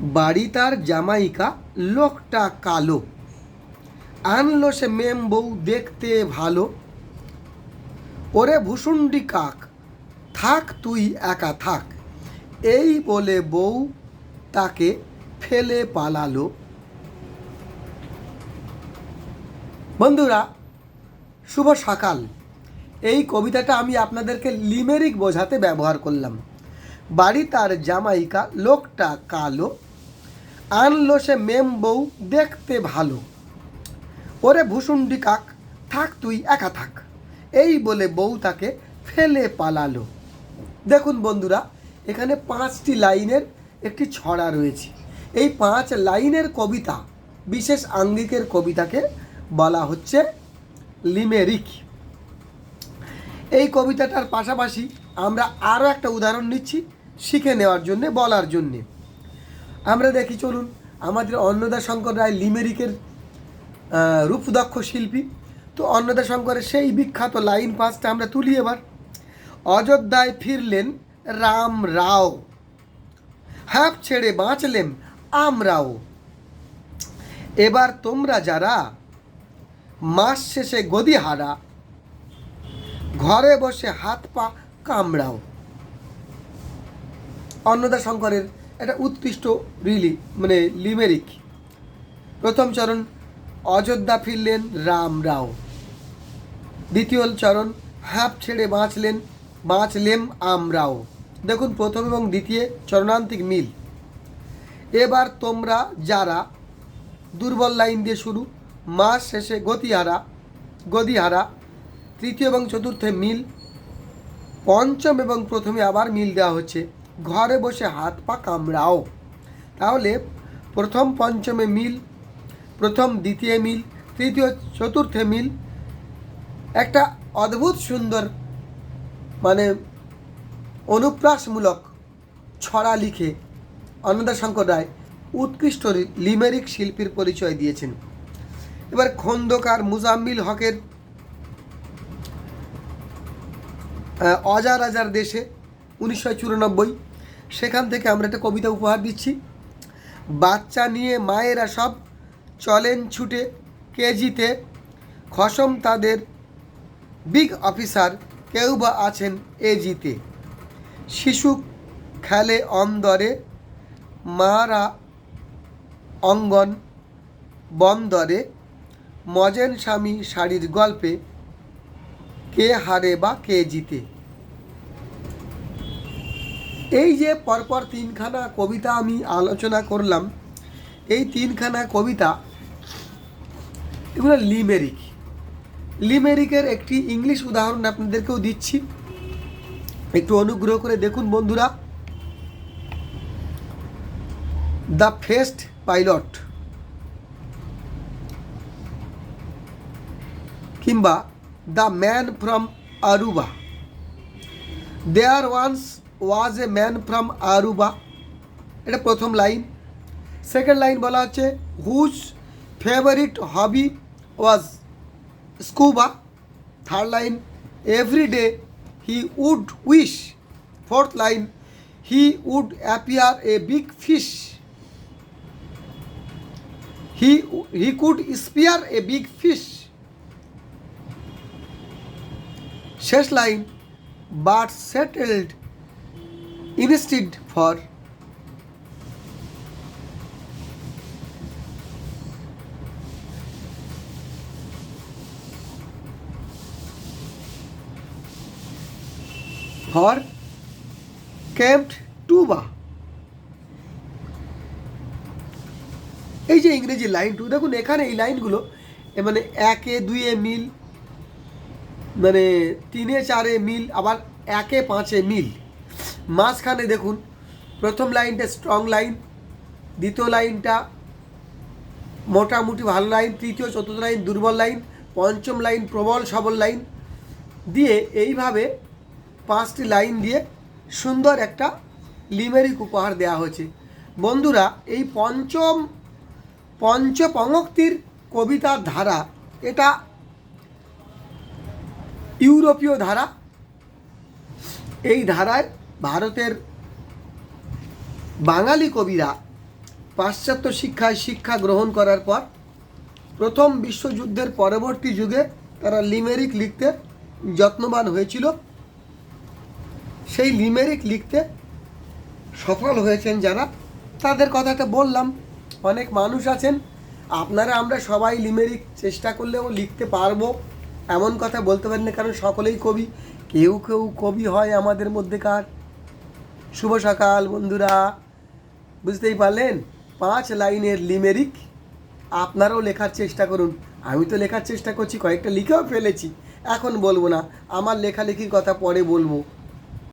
বাড়ি তার জামাইকা লোকটা কালো। আনলো সে মেম বউ দেখতে ভালো। ওরে ভুসুন্ডি কাক, থাক তুই একা থাক। এই বলে বউ তাকে ফেলে পালালো। বন্ধুরা, শুভ সকাল। এই কবিতাটা আমি আপনাদেরকে লিমেরিক বোঝাতে ব্যবহার করলাম। বাড়ি তার জামাইকা লোকটা কালো আনলো সে মেম বউ দেখতে ভালো। ওরে ভুসুন্ডি কাক, থাক তুই একা থাক। এই বলে বউ তাকে ফেলে পালালো। দেখুন বন্ধুরা, এখানে পাঁচটি লাইনের একটি ছড়া রয়েছে। এই পাঁচ লাইনের কবিতা, বিশেষ আঙ্গিকের কবিতাকে বলা হচ্ছে লিমেরিক। এই কবিতাটার পাশাপাশি আমরা আরও একটা উদাহরণ নিচ্ছি শিখে নেওয়ার জন্যে, বলার জন্যে। আমরা দেখি, চলুন। আমাদের অন্নদা শঙ্কর রায় লিমেরিকের রূপদক্ষ শিল্পী। তো অন্নদা শঙ্করের সেই বিখ্যাত লাইন পাঁচটা আমরা তুলি এবার। অযোধ্যায় ফিরলেন রাম রাও। হাঁপ ছেড়ে বাঁচলেন আমরাও এবার তোমরা যারা মাস শেষে গদি হারা, ঘরে বসে হাত পা কামড়াও। অন্নদা শঙ্করের একটা উৎকৃষ্ট রিলি মানে লিমেরিক প্রথম চরণ, অযোধ্যা ফিরলেন রাম রাও। দ্বিতীয় চরণ হাঁপ ছেড়ে বাঁচলেন বাঁচলেম আমরাও দেখুন, প্রথম এবং দ্বিতীয় চরণান্তিক মিল। এবার তোমরা যারা দুর্বল লাইন দিয়ে শুরু, মাস শেষে গতিহারা, গদিহারা, তৃতীয় এবং চতুর্থে মিল, পঞ্চম এবং প্রথমে আবার মিল দেওয়া হচ্ছে। ঘরে বসে হাত পা কামড়াও। তাহলে প্রথম পঞ্চমে মিল, প্রথম দ্বিতীয় মিল, তৃতীয় চতুর্থে মিল। একটা অদ্ভুত সুন্দর মানে অনুপ্রাসমূলক ছড়া লিখে অন্নদা শঙ্কর রায় উৎকৃষ্ট লিমেরিক শিল্পীর পরিচয় দিয়েছেন। এবার খন্দকার মুজাম্মিল হকের অজার আজার দেশে উনিশশো চুরানব্বই। সেখান থেকে আমরা একটা কবিতা উপহার দিচ্ছি। বাচ্চা নিয়ে মায়েরা সব চলেন ছুটে কেজিতে। খসম তাদের বিগ অফিসার, কেউ বা আছেন এ জিতে শিশু খেলে অন্দরে, মারা অঙ্গন বন্দরে। মজেন স্বামী শাড়ির গল্পে, কে হারে বা কে জিতে। এই যে পরপর তিনখানা কবিতা আমি আলোচনা করলাম, এই তিনখানা কবিতা, এগুলো লিমেরিক। লিমেরিকের একটি ইংলিশ উদাহরণ আপনাদেরকেও দিচ্ছি। একটু অনুগ্রহ করে দেখুন বন্ধুরা। দ্য ফেস্ট পাইলট কিংবা the man from Aruba. There once was a man from Aruba এটা প্রথম লাইন। সেকেন্ড লাইন বলা হচ্ছে whose favourite hobby was scuba third line every day he would wish fourth line he would appear a big fish he he could spear a big fish শেষ line but settled instead for for camped tuba এই যে ইংরেজি line to দেখুন এখানে এই লাইনগুলো মানে একে দুইয়ে মিল মানে তিনে, চারে মিল, আবার একে, পাঁচে মিল। মাঝখানে দেখুন, প্রথম লাইনটা স্ট্রং লাইন দ্বিতীয় লাইনটা মোটামুটি ভালো লাইন তৃতীয়, চতুর্থ লাইন দুর্বল লাইন পঞ্চম লাইন প্রবল, সবল লাইন দিয়ে এইভাবে পাঁচটি লাইন দিয়ে সুন্দর একটা লিমেরিক উপহার দেওয়া হয়েছে। বন্ধুরা, এই পঞ্চম পঞ্চপঙ্ক্তির কবিতার ধারা, এটা ইউরোপীয় ধারা। এই ধারায় ভারতের বাঙালি কবিরা পাশ্চাত্য শিক্ষায় শিক্ষা গ্রহণ করার পর প্রথম বিশ্বযুদ্ধের পরবর্তী যুগে তারা লিমেরিক লিখতে যত্নবান হয়েছিল। সেই লিমেরিক লিখতে সফল হয়েছেন যারা। তাদের কথাটা বললাম, অনেক মানুষ আছেন, আপনারা আমরা সবাই লিমেরিক চেষ্টা করলেও লিখতে পারব, এমন কথা বলতে পারেন না, কারণ সকলেই কবি। কেউ কেউ কবি হয় আমাদের মধ্যেকার। শুভ সকাল, বন্ধুরা। বুঝতেই পারলেন? পাঁচ লাইনের লিমেরিক আপনারাও লেখার চেষ্টা করুন। আমি তো লেখার চেষ্টা করছি, কয়েকটা লিখেও ফেলেছি। এখন বলব না, আমার লেখালেখির কথা পরে বলব।